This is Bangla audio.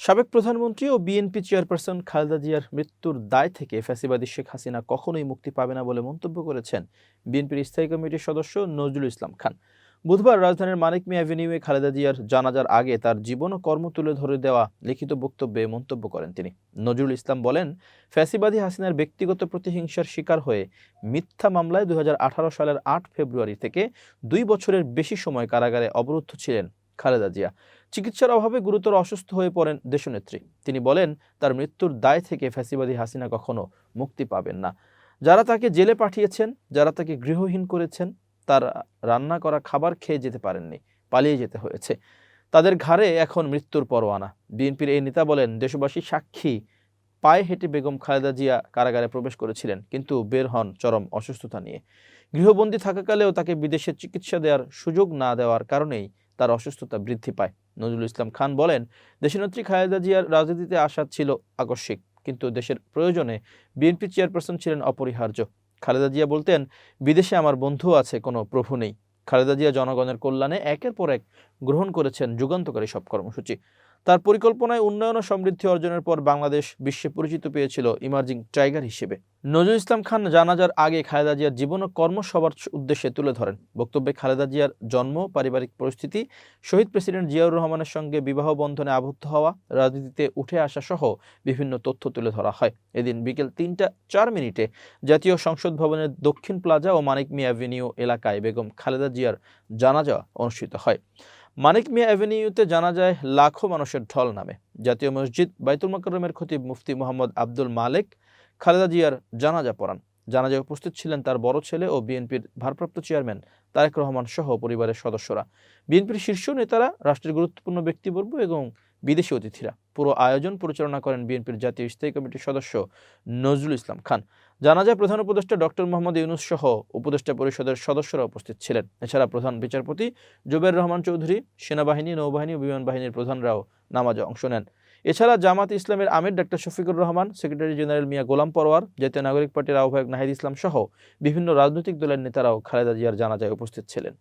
সাবেক প্রধানমন্ত্রী ও বিএনপি চেয়ারপারসন খালেদা জিয়ার মৃত্যুর দায় থেকে ফ্যাসিবাদী শেখ হাসিনা কখনোই মুক্তি পাবে না বলে মন্তব্য করেছেন বিএনপির স্থায়ী কমিটির সদস্য নজরুল ইসলাম খান। বুধবার রাজধানীর মানিক মিয়া অ্যাভিনিউয়ে খালেদা জিয়ার জানাজার আগে তার জীবন ও কর্ম তুলে ধরে দেওয়া লিখিত বক্তব্যে মন্তব্য করেন তিনি। নজরুল ইসলাম বলেন, ফ্যাসিবাদী হাসিনার ব্যক্তিগত প্রতিহিংসার শিকার হয়ে মিথ্যা মামলায় দু হাজার আঠারো সালের আট ফেব্রুয়ারি থেকে দুই বছরের বেশি সময় কারাগারে অবরুদ্ধ ছিলেন খালেদা জিয়া। চিকিৎসার অভাবে গুরুতর অসুস্থ হয়ে পড়েন দেশনেত্রী। তিনি বলেন, তার মৃত্যুর দায় থেকে ফ্যাসিবাদী হাসিনা কখনো মুক্তি পাবেন না। যারা তাকে জেলে পাঠিয়েছেন, যারা তাকে গৃহহীন করেছেন, তার রান্না করা খাবার খেয়ে যেতে পারেননি, পালিয়ে যেতে হয়েছে। তাদের ঘাড়ে এখন মৃত্যুর পরোয়ানা। বিএনপির এই নেতা বলেন, দেশবাসী সাক্ষী, পায়ে হেঁটে বেগম খালেদা জিয়া কারাগারে প্রবেশ করেছিলেন, কিন্তু বের হন চরম অসুস্থতা নিয়ে। গৃহবন্দী থাকাকালেও তাকে বিদেশে চিকিৎসা দেওয়ার সুযোগ না দেওয়ার কারণেই তার অসুস্থতা বৃদ্ধি পায়। নজরুল ইসলাম খান বলেন দেশনেত্রী খালেদা জিয়ার রাজনীতিতে আসা ছিল আকস্মিক, কিন্তু দেশের প্রয়োজনে বিএনপি চেয়ারপারসন ছিলেন অপরিহার্য। খালেদা জিয়া বলতেন, বিদেশে আমার বন্ধু আছে, কোনো প্রভু নেই। খালেদা জিয়া জনগণের কল্যাণে একের পর এক গ্রহণ করেছেন যুগান্তকারী সব কর্মসূচি। তার পরিকল্পনায় উন্নয়ন ও সমৃদ্ধি অর্জনের পর বাংলাদেশ বিশ্বে পরিচিত পেয়েছিল ইমার্জিং টাইগার হিসেবে। নজরুল ইসলাম খান জানাজার আগে খালেদা জিয়ার জীবন ও কর্ম সবার উদ্দেশ্যে তুলে ধরেন। বক্তব্যে খালেদা জিয়ার জন্ম, পারিবারিক পরিস্থিতি, শহীদ প্রেসিডেন্ট জিয়াউর রহমানের সঙ্গে বিবাহ বন্ধনে আবদ্ধ হওয়া, রাজনীতিতে উঠে আসা সহ বিভিন্ন তথ্য তুলে ধরা হয়। এদিন বিকেল তিনটা চার মিনিটে জাতীয় সংসদ ভবনের দক্ষিণ প্লাজা ও মানিক মিয়া অ্যাভিনিউ এলাকায় বেগম খালেদা জিয়ার জানাজা অনুষ্ঠিত হয়। মানিক মিয়া অ্যাভিনিউতে জানা যায়, লাখো মানুষের ঢল নামে। জাতীয় মসজিদ বাইতুল মকরমের খতিব মুফতি মোহাম্মদ আব্দুল মালিক, খালেদা জিয়ার জানাজা পড়ান। জানাজায় উপস্থিত ছিলেন তার বড় ছেলে ও বিএনপির ভারপ্রাপ্ত চেয়ারম্যান তারেক রহমান সহ পরিবারের সদস্যরা। বিএনপির শীর্ষ নেতারা রাষ্ট্রের গুরুত্বপূর্ণ ব্যক্তিবর্গ এবং বিদেশি অতিথিরা। পুরো আয়োজন পরিচালনা করেন বিএনপির জাতীয় স্থায়ী কমিটির সদস্য নজরুল ইসলাম খান। জানাজায় প্রধান উপদেষ্টা ডক্টর মোহাম্মদ ইউনুস সহ উপদেষ্টা পরিষদের সদস্যরা উপস্থিত ছিলেন। এছাড়া প্রধান বিচারপতি জুবের রহমান চৌধুরী, সেনাবাহিনী, নৌবাহিনী ও বিমান বাহিনীর প্রধানরাও নামাজে অংশ নেন। এছাড়া জামাত ইসলামের আমির doctor Shafiqur Rahman, secretary general Mia Golam Parwar জাতীয় নাগরিক পার্টির আহ্বায়ক নাহিদ ইসলাম সহ বিভিন্ন রাজনৈতিক দলের নেতারাও খালেদা জিয়ার জানাজায় উপস্থিত ছিলেন।